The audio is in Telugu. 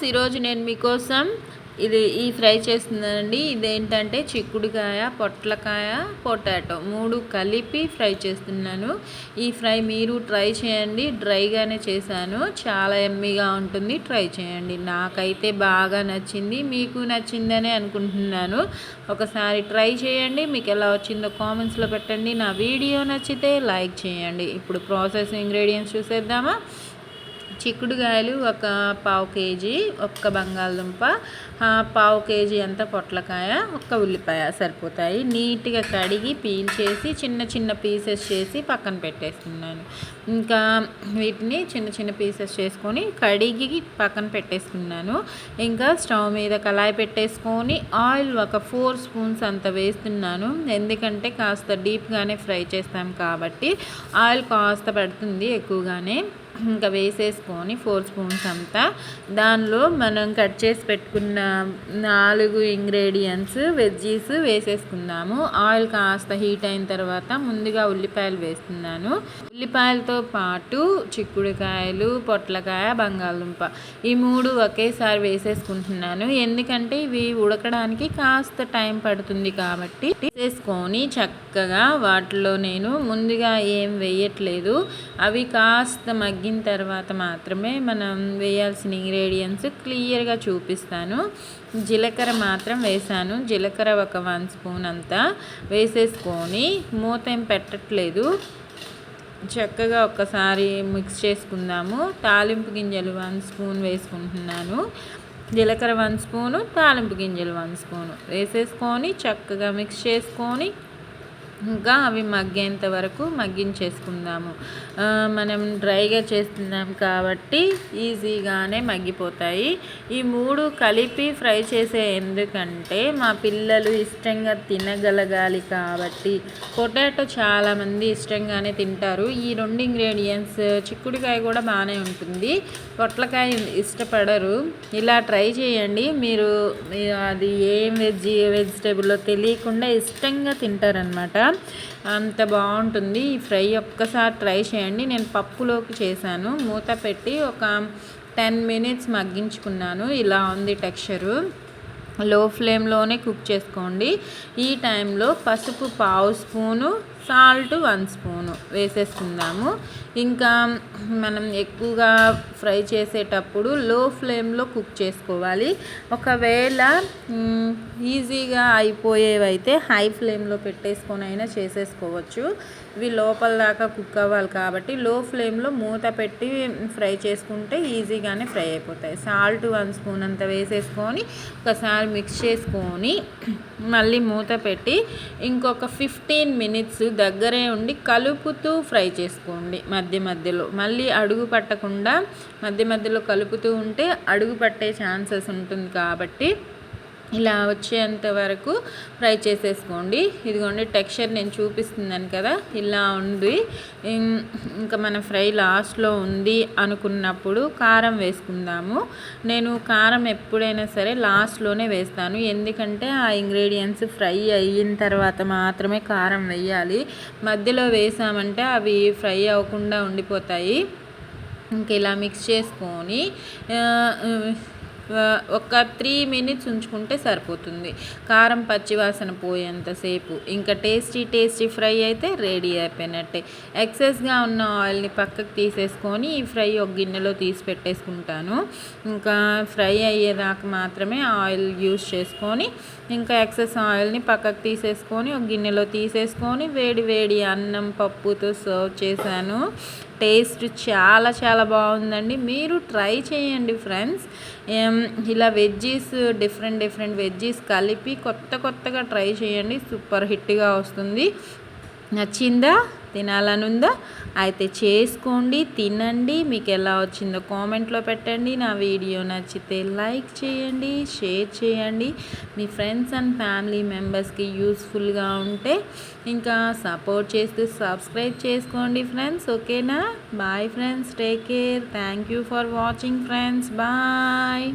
ఫ్రెండ్స్ ఈరోజు నేను మీకోసం ఇది ఈ ఫ్రై చేస్తున్నానండి. ఇదేంటంటే చిక్కుడుకాయ పొట్లకాయ పొటాటో మూడు కలిపి ఫ్రై చేస్తున్నాను. ఈ ఫ్రై మీరు ట్రై చేయండి. డ్రైగానే చేశాను. చాలా ఎమ్మీగా ఉంటుంది. ట్రై చేయండి. నాకైతే బాగా నచ్చింది. మీకు నచ్చిందనే అనుకుంటున్నాను. ఒకసారి ట్రై చేయండి. మీకు ఎలా వచ్చిందో కామెంట్స్లో పెట్టండి. నా వీడియో నచ్చితే లైక్ చేయండి. ఇప్పుడు ప్రాసెస్ ఇంగ్రీడియంట్స్ చూసేద్దామా? చిక్కుడుకాయలు ఒక పావు కేజీ ఒక్క బంగాళదుంప పావు కేజీ అంత పొట్లకాయ ఒక్క ఉల్లిపాయ సరిపోతాయి. నీట్గా కడిగి పీల్ చేసి చిన్న చిన్న పీసెస్ చేసి పక్కన పెట్టేసుకున్నాను ఇంకా వీటిని చిన్న చిన్న పీసెస్ చేసుకొని కడిగి పక్కన పెట్టేసుకున్నాను ఇంకా స్టవ్ మీద కళాయి పెట్టేసుకొని ఆయిల్ ఒక ఫోర్ స్పూన్స్ అంత వేస్తున్నాను. ఎందుకంటే కాస్త డీప్గానే ఫ్రై చేస్తాం కాబట్టి ఆయిల్ కాస్త పడుతుంది ఎక్కువగానే. ఇంకా వేసేసుకొని ఫోర్ స్పూన్స్ అంతా. దానిలో మనం కట్ చేసి పెట్టుకున్న నాలుగు ఇంగ్రీడియంట్స్ వెజ్జీస్ వేసేసుకుందాము. ఆయిల్ కాస్త హీట్ అయిన తర్వాత ముందుగా ఉల్లిపాయలు వేస్తున్నాను. ఉల్లిపాయలతో పాటు చిక్కుడుకాయలు పొట్లకాయ బంగాళదుంప ఈ మూడు ఒకేసారి వేసేసుకుంటున్నాను. ఎందుకంటే ఇవి ఉడకడానికి కాస్త టైం పడుతుంది కాబట్టి వేసేసుకొని చక్కగా వాటిలో నేను ముందుగా ఏం వేయట్లేదు. అవి కాస్త మగ్గి మగ్గిన తర్వాత మాత్రమే మనం వేయాల్సిన ఇంగ్రీడియంట్స్ క్లియర్గా చూపిస్తాను. జీలకర్ర మాత్రం వేసాను. జీలకర్ర ఒక వన్ స్పూన్ అంతా వేసేసుకొని మూత ఏం పెట్టట్లేదు. చక్కగా ఒకసారి మిక్స్ చేసుకుందాము. తాలింపు గింజలు వన్ స్పూన్ వేసుకుంటున్నాను. జీలకర్ర వన్ స్పూను తాలింపు గింజలు వన్ స్పూను వేసేసుకొని చక్కగా మిక్స్ చేసుకొని ఇంకా అవి మగ్గేంత వరకు మగ్గించేసుకుందాము. మనం డ్రైగా చేస్తున్నాం కాబట్టి ఈజీగానే మగ్గిపోతాయి. ఈ మూడు కలిపి ఫ్రై చేసే ఎందుకంటే మా పిల్లలు ఇష్టంగా తినగలగాలి కాబట్టి పొటాటో చాలామంది ఇష్టంగానే తింటారు. ఈ రెండు ఇంగ్రీడియంట్స్ చిక్కుడుకాయ కూడా బాగానే ఉంటుంది. పొట్లకాయ ఇష్టపడరు. ఇలా ట్రై చేయండి. మీరు అది ఏం వెజ్ వెజిటేబుల్లో తెలియకుండా ఇష్టంగా తింటారనమాట. అంత బాగుంటుంది. ఈ ఫ్రై ఒక్కసారి ట్రై చేయండి. నేను పప్పులోకి చేశాను. మూత పెట్టి ఒక టెన్ మినిట్స్ మగ్గించుకున్నాను. ఇలా ఉంది టెక్స్చరు. లో ఫ్లేమ్లోనే కుక్ చేసుకోండి. ఈ టైంలో పసుపు పావు స్పూను సాల్ట్ వన్ స్పూన్. వేసేసుకుందాము. ఇంకా మనం ఎక్కువగా ఫ్రై చేసేటప్పుడు లో ఫ్లేమ్లో కుక్ చేసుకోవాలి. ఒకవేళ ఈజీగా అయిపోయేవైతే హై ఫ్లేమ్లో పెట్టేసుకొని అయినా చేసేసుకోవచ్చు. ఇవి లోపల దాకా కుక్ అవ్వాలి కాబట్టి లో ఫ్లేమ్లో మూత పెట్టి ఫ్రై చేసుకుంటే ఈజీగానే ఫ్రై అయిపోతాయి. సాల్ట్ వన్ స్పూన్ అంత వేసేసుకొని ఒకసారి మిక్స్ చేసుకొని మళ్ళీ మూత పెట్టి ఇంకొక ఫిఫ్టీన్ మినిట్స్ దగ్గరే ఉండి కలుపు కలుపుతూ ఫ్రై చేసుకోండి మధ్య మధ్యలో. మళ్ళీ అడుగు పట్టకుండా మధ్య మధ్యలో కలుపుతూ ఉంటే అడుగు పట్టే ఛాన్సెస్ ఉంటుంది కాబట్టి ఇలా వచ్చేంత వరకు ఫ్రై చేసేసుకోండి. ఇదిగోండి టెక్స్చర్ నేను చూపిస్తున్నాను కదా ఇలా ఉంది. ఇంకా మన ఫ్రై లాస్ట్లో ఉంది అనుకున్నప్పుడు కారం వేసుకుందాము. నేను కారం ఎప్పుడైనా సరే లాస్ట్లోనే వేస్తాను. ఎందుకంటే ఆ ఇంగ్రీడియంట్స్ ఫ్రై అయిన తర్వాత మాత్రమే కారం వేయాలి. మధ్యలో వేసామంటే అవి ఫ్రై అవ్వకుండా ఉండిపోతాయి. ఇంక ఇలా మిక్స్ చేసుకొని ఒక త్రీ మినిట్స్ ఉంచుకుంటే సరిపోతుంది. కారం పచ్చివాసన పోయేంతసేపు. ఇంకా టేస్టీ టేస్టీ ఫ్రై అయితే రెడీ అయిపోయినట్టే. ఎక్సెస్గా ఉన్న ఆయిల్ని పక్కకు తీసేసుకొని ఈ ఫ్రై ఒక గిన్నెలో తీసి పెట్టేసుకుంటాను. ఇంకా ఫ్రై అయ్యేదాకా మాత్రమే ఆయిల్ యూస్ చేసుకొని ఇంకా ఎక్సెస్ ఆయిల్ని పక్కకు తీసేసుకొని ఒక గిన్నెలో తీసేసుకొని వేడి వేడి అన్నం పప్పుతో సర్వ్ చేశాను. టేస్ట్ చాలా చాలా బాగుందండి. మీరు ట్రై చేయండి ఫ్రెండ్స్. ఇలా వెజ్జీస్ డిఫరెంట్ డిఫరెంట్ వెజ్జీస్ కలిపి కొత్త కొత్తగా ట్రై చేయండి. సూపర్ హిట్గా వస్తుంది. నచ్చిందా? తినాలనుందా? అయితే చేసుకోండి తినండి. మీకు ఎలా వచ్చిందో కామెంట్లో పెట్టండి. నా వీడియో నచ్చితే లైక్ చేయండి షేర్ చేయండి. మీ ఫ్రెండ్స్ అండ్ ఫ్యామిలీ మెంబర్స్కి యూస్ఫుల్గా ఉంటే ఇంకా సపోర్ట్ చేస్తూ సబ్స్క్రైబ్ చేసుకోండి ఫ్రెండ్స్ ఓకేనా bye friends take care thank you for watching friends bye